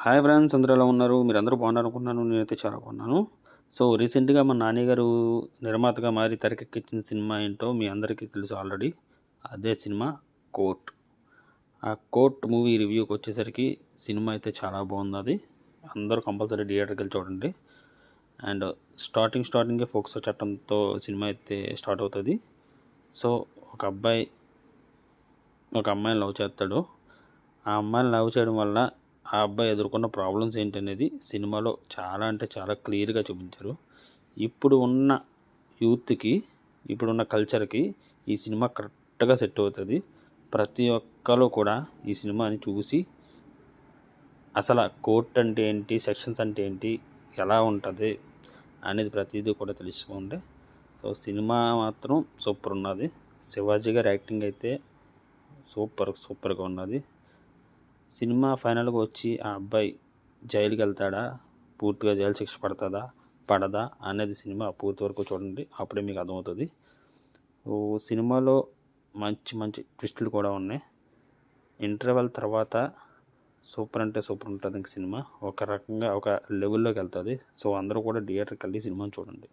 Hi friends అందరూ ఎలా ఉన్నారు? మీరు అందరూ బాగున్నారు అనుకున్నాను నేనైతే చాలా బాగున్నాను. సో రీసెంట్గా మా నాన్నగారు నిర్మాతగా మారి తెరకెక్కించిన సినిమా ఏంటో మీ అందరికీ తెలుసు ఆల్రెడీ. అదే సినిమా కోర్ట్ ఆ కోర్ట్ మూవీ రివ్యూకి వచ్చేసరికి సినిమా అయితే చాలా బాగుంది అది. అందరూ కంపల్సరీ థియేటర్కి వెళ్ళి చూడండి. అండ్ స్టార్టింగ్ స్టార్టింగే ఫోక్స్ చట్టంతో సినిమా అయితే స్టార్ట్ అవుతుంది. సో ఒక అబ్బాయి ఒక అమ్మాయిని లవ్ చేస్తాడు. ఆ అమ్మాయిని లవ్ చేయడం వల్ల ఆ అబ్బాయి ఎదుర్కొన్న ప్రాబ్లమ్స్ ఏంటనేది సినిమాలో చాలా అంటే చాలా క్లియర్గా చూపించారు. ఇప్పుడు ఉన్న యూత్కి ఇప్పుడున్న కల్చర్కి ఈ సినిమా కరెక్ట్గా సెట్ అవుతుంది. ప్రతి ఒక్కరు కూడా ఈ సినిమాని చూసి అసలు కోర్ట్ అంటే ఏంటి సెక్షన్స్ అంటే ఏంటి ఎలా ఉంటుంది అనేది ప్రతిదీ కూడా తెలుసుకోండి సో సినిమా మాత్రం సూపర్ ఉన్నది. శివాజీ గారి యాక్టింగ్ అయితే సూపర్ సూపర్గా ఉన్నది. సినిమా ఫైనల్గా వచ్చి ఆ అబ్బాయి జైలుకి వెళ్తాడా పూర్తిగా జైలు శిక్ష పడుతుందా? పడదా? అనేది సినిమా పూర్తి వరకు చూడండి. అప్పుడే మీకు అర్థమవుతుంది. ఓ సినిమాలో మంచి మంచి ట్విస్టులు కూడా ఉన్నాయి. ఇంటర్వెల్ తర్వాత సూపర్ అంటే సూపర్ ఉంటుంది ఇంక సినిమా. ఒక రకంగా ఒక లెవెల్లోకి వెళ్తుంది. సో అందరూ కూడా థియేటర్కి వెళ్ళి సినిమాని చూడండి.